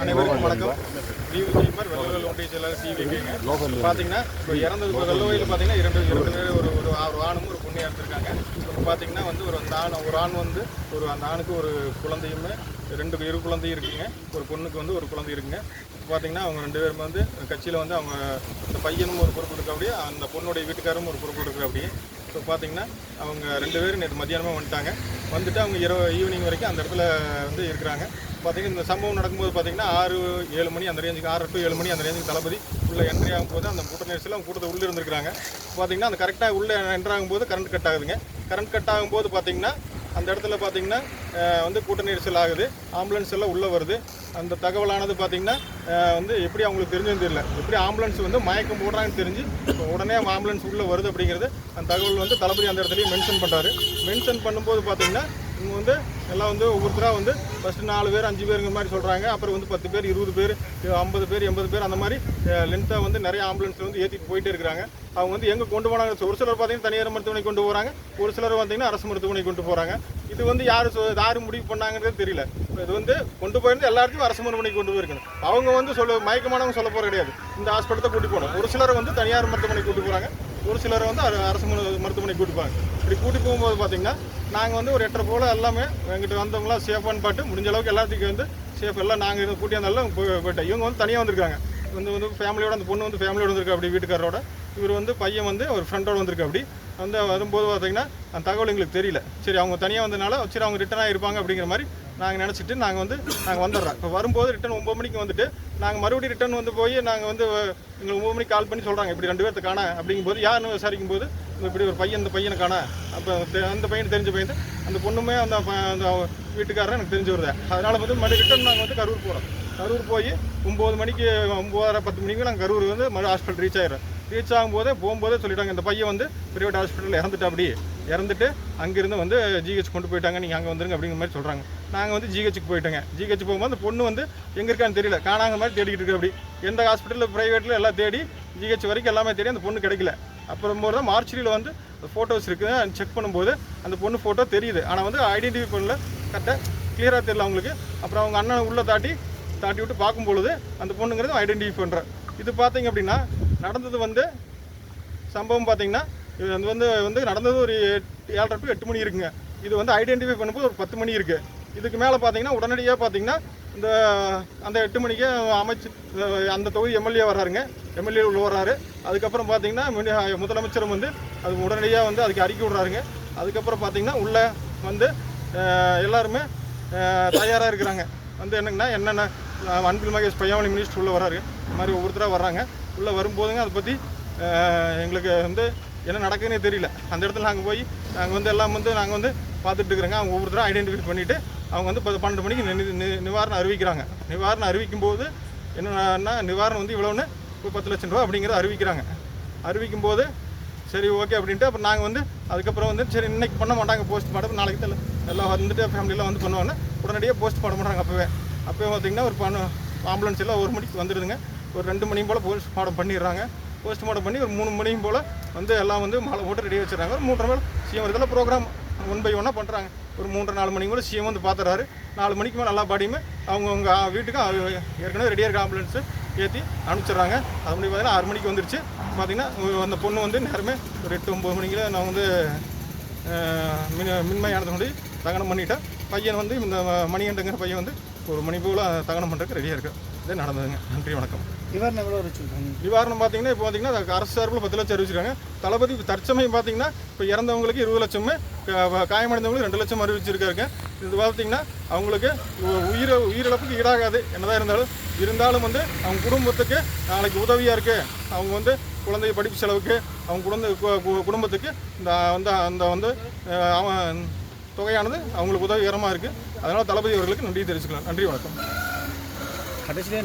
அனைவருக்கும் வணக்கம். டிவி ஜெய்மர் வெள்ளவெல் ஒன்றிய செயலாளர் பார்த்தீங்கன்னா இப்போ இறந்தது இப்போ வெள்ளவையில் பார்த்தீங்கன்னா இரண்டு இரண்டு பேர் ஒரு ஒரு ஒரு ஆணும் ஒரு பொண்ணு இறந்துருக்காங்க இப்போ பார்த்தீங்கன்னா வந்து ஒரு அந்த ஆண் ஒரு ஆண் வந்து ஒரு அந்த ஆணுக்கு ஒரு குழந்தையுமே ரெண்டு இரு குழந்தையும் இருக்குங்க. ஒரு பொண்ணுக்கு வந்து ஒரு குழந்தை இருக்குங்க. பார்த்தீங்கன்னா அவங்க ரெண்டு பேரும் வந்து கட்சியில் வந்து அவங்க அந்த பையனும் ஒரு பொறுப்பு எடுக்க அப்படியே அந்த பொண்ணுடைய வீட்டுக்காரும் ஒரு பொறுப்பு எடுக்கிற அப்படியே பார்த்தீங்கன்னா அவங்க ரெண்டு பேரும் நேற்று மத்தியானமாக வந்துட்டாங்க. வந்துட்டு அவங்க இரவு ஈவினிங் வரைக்கும் அந்த இடத்துல வந்து இருக்கிறாங்க. பார்த்தீங்கன்னா இந்த சம்பவம் நடக்கும்போது பார்த்தீங்கன்னா ஆறு ஏழு மணி அந்த ரேஞ்சுக்கு ஆறு டு ஏழு மணி அந்த ரேஞ்சுக்கு தளபதி உள்ள என்ட்ரி ஆகும்போது அந்த கூட்ட நெரிசலில் அவங்க கூட்டத்தை உள்ளே இருந்திருக்காங்க பார்த்தீங்கன்னா அந்த கரெக்டாக உள்ளே என்ட்ராகும்போது கரண்ட் கட் ஆகுதுங்க. கரண்ட் கட் ஆகும்போது பார்த்தீங்கன்னா அந்த இடத்துல பார்த்தீங்கன்னா வந்து கூட்ட நெரிசல் ஆகுது. ஆம்புலன்ஸ் எல்லாம் உள்ளே வருது. அந்த தகவலானது பார்த்தீங்கன்னா வந்து எப்படி அவங்களுக்கு தெரிஞ்சதுன்னு தெரியல. எப்படி ஆம்புலன்ஸ் வந்து மயக்கம் போடுறாங்கன்னு தெரிஞ்சு இப்போ உடனே ஆம்புலன்ஸ் உள்ளே வருது அப்படிங்கிறது அந்த தகவல் வந்து தளபதி அந்த இடத்துலையும் மென்ஷன் பண்ணுறாரு மென்ஷன் பண்ணும்போது பார்த்தீங்கன்னா இவங்க வந்து எல்லாம் வந்து ஒவ்வொருத்தராக வந்து ஃபஸ்ட்டு நாலு பேர் அஞ்சு பேருங்கிற மாதிரி சொல்கிறாங்க அப்புறம் வந்து பத்து பேர் இருபது பேர் ஐம்பது பேர் எண்பது பேர் அந்த மாதிரி லென்த்தாக வந்து நிறைய ஆம்புலன்ஸ் வந்து ஏற்றிட்டு போயிட்டே இருக்கிறாங்க. அவங்க வந்து எங்கே கொண்டு போனாங்க? ஒரு சிலர் பார்த்தீங்கன்னா தனியார் மருத்துவமனை கொண்டு போகிறாங்க ஒரு சிலர் பார்த்தீங்கன்னா அரசு மருத்துவமனை கொண்டு போகிறாங்க இது வந்து யார் சொ- யார் முடிவு பண்ணாங்கன்றது தெரியல. இது வந்து கொண்டு போயிருந்து எல்லாத்தையும் அரசு மருத்துவமனைக்கு கொண்டு போயிருக்கணும் அவங்க வந்து சொல்ல மயக்கமானவங்க சொல்ல போகிற கிடையாது. இந்த ஹாஸ்பிட்டலை கூட்டி போகணும். ஒரு சிலர் வந்து தனியார் மருத்துவமனை கூட்டி போகிறாங்க ஒரு சிலர் வந்து அரசு மரு- மருத்துவமனை கூட்டி இப்படி கூட்டி போகும்போது பார்த்தீங்கன்னா நாங்கள் வந்து ஒரு எட்டரை போல் எல்லாமே எங்கிட்ட வந்தவங்களாம் சேஃபான்னு பாட்டு முடிஞ்ச அளவுக்கு எல்லாத்துக்கும் வந்து சேஃப் எல்லாம் நாங்கள் இருந்து கூட்டி வந்தாலும் போய் போயிட்டோம். இவங்க வந்து தனியாக வந்திருக்காங்க. வந்து வந்து ஃபேமிலியோட அந்த பொண்ணு வந்து ஃபேமிலியோட வந்திருக்கா அப்படி வீட்டுக்காரரோட. இவர் வந்து பையன் வந்து ஒரு ஃப்ரெண்டோட வந்திருக்கா அப்படி. வந்து வரும்போது பார்த்தீங்கன்னா அந்த தகவல் எங்களுக்கு தெரியல. சரி அவங்க தனியாக வந்தனால சரி அவங்க ரிட்டனாக இருப்பாங்க அப்படிங்கிற மாதிரி நாங்கள் நினச்சிட்டு நாங்கள் வந்து நாங்கள் வந்துடுறோம். இப்போ வரும்போது ரிட்டன் ஒம்பது மணிக்கு வந்துட்டு நாங்கள் மறுபடியும் ரிட்டன் வந்து போய் நாங்கள் வந்து எங்களுக்கு ஒம்பது மணிக்கு கால் பண்ணி சொல்கிறாங்க இப்படி ரெண்டு பேர்த்து காண அப்படிங்கும்போது யாருன்னு விசாரிக்கும் போது இப்படி ஒரு பையன் இந்த பையனை காணா அப்போ அந்த பையன் தெரிஞ்ச பையன் அந்த பொண்ணுமே அந்த அந்த வீட்டுக்காரரும் எனக்கு தெரிஞ்சு வருது அதனால் வந்து மறுபடியும் ரிட்டன் நாங்கள் வந்து கரூர் போகிறோம் கரூர் போய் ஒம்பது மணிக்கு ஒம்பதரை பத்து மணிக்கு நாங்கள் கரூர் வந்து மறு ஹாஸ்பிட்டல் ரீச் ஆயிடுறோம். ரீச் ஆகும்போதே போகும்போதே சொல்லிட்டாங்க. இந்த பையன் வந்து ப்ரைவேட் ஹாஸ்பிட்டலில் இறந்துட்டா அப்படி இறந்துட்டு அங்கேருந்து வந்து ஜிஹெச் கொண்டு போயிட்டாங்க. நீங்கள் அங்கே வந்துருங்க அப்படிங்கிற மாதிரி சொல்கிறாங்க நாங்கள் வந்து ஜிஹெச்சுக்கு போயிட்டோங்க. ஜிஹெச் போகும்போது அந்த பொண்ணு வந்து எங்கே இருக்கான்னு தெரியல. காணாங்க மாதிரி தேடிக்கிட்டு இருக்கு அப்படி. எந்த ஹாஸ்பிட்டலில் ப்ரைவேட்டில் எல்லாம் தேடி ஜிஹெச் வரைக்கும் எல்லாமே தேடி அந்த பொண்ணு கிடைக்கல. அப்புறம் போது தான் மார்ச்சரியில் வந்து ஃபோட்டோஸ் இருக்குது செக் பண்ணும்போது அந்த பொண்ணு ஃபோட்டோ தெரியுது. ஆனால் வந்து ஐடென்டிஃபை பண்ணல. கரெக்டாக கிளியராக தெரியல அவங்களுக்கு. அப்புறம் அவங்க அண்ணனை உள்ளே தாட்டி தாட்டி விட்டு பார்க்கும் பொழுது அந்த பொண்ணுங்கிறது ஐடென்டிஃபை பண்ணுறேன் இது பார்த்தீங்க அப்படின்னா நடந்தது வந்து சம்பவம் பார்த்தீங்கன்னா இது வந்து வந்து வந்து நடந்தது ஒரு எட்டு- ஏழரை டு எட்டு மணி இருக்குங்க. இது வந்து ஐடென்டிஃபை பண்ணும்போது ஒரு பத்து மணி இருக்குது இதுக்கு மேலே பார்த்தீங்கன்னா உடனடியாக பார்த்தீங்கன்னா இந்த அந்த எட்டு மணிக்கே அமைச்சு அந்த தொகுதி எம்எல்ஏ வர்றாருங்க. எம்எல்ஏ உள்ள வர்றாரு. அதுக்கப்புறம் பார்த்தீங்கன்னா முதலமைச்சரும் வந்து அது உடனடியாக வந்து அதுக்கு அறிக்கை விடுறாருங்க. அதுக்கப்புறம் பார்த்தீங்கன்னா உள்ளே வந்து எல்லாருமே தயாராக இருக்கிறாங்க. வந்து என்னங்கன்னா என்னென்ன அன்பில் மகேஷ் பையாவளி மினிஸ்டர் உள்ளே வர்றாரு. இந்த மாதிரி ஒவ்வொருத்தராக வர்றாங்க. உள்ளே வரும்போதுங்க அதை பற்றி எங்களுக்கு வந்து என்ன நடக்குதுன்னே தெரியல. அந்த இடத்துல நாங்கள் போய் நாங்கள் வந்து எல்லாம் வந்து நாங்கள் வந்து பார்த்துட்டு இருக்கிறோங்க. அவங்க ஒவ்வொருத்தரும் ஐடென்டிஃபை பண்ணிவிட்டு அவங்க வந்து பத்து பன்னெண்டு மணிக்கு நி- நி- நிவாரணம் அறிவிக்கிறாங்க. நிவாரணம் அறிவிக்கும் போது என்னன்னா நிவாரணம் வந்து இவ்வளோன்னு இப்போ பத்து லட்சம் ரூபா அப்படிங்கிறத அறிவிக்கிறாங்க. அறிவிக்கும் போது சரி ஓகே அப்படின்ட்டு அப்புறம் நாங்கள் வந்து அதுக்கப்புறம் வந்து சரி இன்றைக்கி பண்ண மாட்டாங்க போஸ்ட் மார்ட்டம் நாளைக்கு தெரியல எல்லாம் வந்துட்டு ஃபேமிலியெல்லாம் வந்து பண்ணுவாங்க. உடனடியாக போஸ்ட் மார்ட்டம் பண்ணுறாங்க அப்போவே. அப்போவே பார்த்திங்கன்னா ஒரு பண்ண ஆம்புலன்ஸ் எல்லாம் ஒரு மணிக்கு வந்துடுதுங்க. ஒரு ரெண்டு மணி போல் போஸ்ட்மார்ட்டம் பண்ணிடுறாங்க. போஸ்ட்மார்ட்டம் பண்ணி ஒரு மூணு மணியும் போல் வந்து எல்லாம் வந்து மாலை போட்டு ரெடி வச்சுறாங்க ஒரு மூன்றரை மேலே சிஎம் இதில் ப்ரோக்ராம் ஒன் பை ஒன்னாக பண்ணுறாங்க ஒரு மூன்றரை நாலு மணிக்கு கூட சிஎம் வந்து பார்த்துறாரு நாலு மணிக்கு மேலே எல்லா பாடியுமே அவங்கவுங்க வீட்டுக்கு அவ- ஏற்கனவே ரெடியாக இருக்க ஆம்புலன்ஸு ஏற்றி அனுப்பிச்சிடுறாங்க. அது முடிவு பார்த்தீங்கன்னா ஆறு மணிக்கு வந்துருச்சு. பார்த்தீங்கன்னா அந்த பொண்ணு வந்து நேரமே ஒரு எட்டு ஒம்பது மணிக்கு நான் வந்து மின் மின்மையானது கொண்டு தகனம் பண்ணிட்டேன் பையன் வந்து இந்த மணிகண்டங்கிற பையன் வந்து ஒரு மணி போல் தகனம் பண்ணுறதுக்கு ரெடியாக இருக்குது இதே நடந்ததுங்க. நன்றி வணக்கம். நிவாரணம் எவ்வளோ வச்சுருக்காங்க? நிவாரணம் பார்த்தீங்கன்னா இப்போ பார்த்தீங்கன்னா அரசு சார்பில் பத்து லட்சம் அறிவிச்சிருக்காங்க. தளபதி தற்சமயம் பார்த்தீங்கன்னா இப்போ இறந்தவங்களுக்கு இருபது லட்சமே க- காயமடைந்தவங்களுக்கு ரெண்டு லட்சம் அறிவிச்சிருக்காருங்க. இது பார்த்தீங்கன்னா அவங்களுக்கு உயிர் உயிரிழப்புக்கு ஈடாகாது என்னதான் இருந்தாலும் இருந்தாலும் வந்து அவங்க குடும்பத்துக்கு நாளைக்கு உதவியாக இருக்குது அவங்க வந்து குழந்தை படிப்பு செலவுக்கு அவங்க குழந்தை குடும்பத்துக்கு இந்த வந்து அந்த வந்து அவன் தொகையானது அவங்களுக்கு உதவிகரமாக இருக்குது அதனால் தளபதி அவர்களுக்கு நன்றி தெரிவிச்சுக்கலாம். நன்றி வணக்கம். கடைசியிலே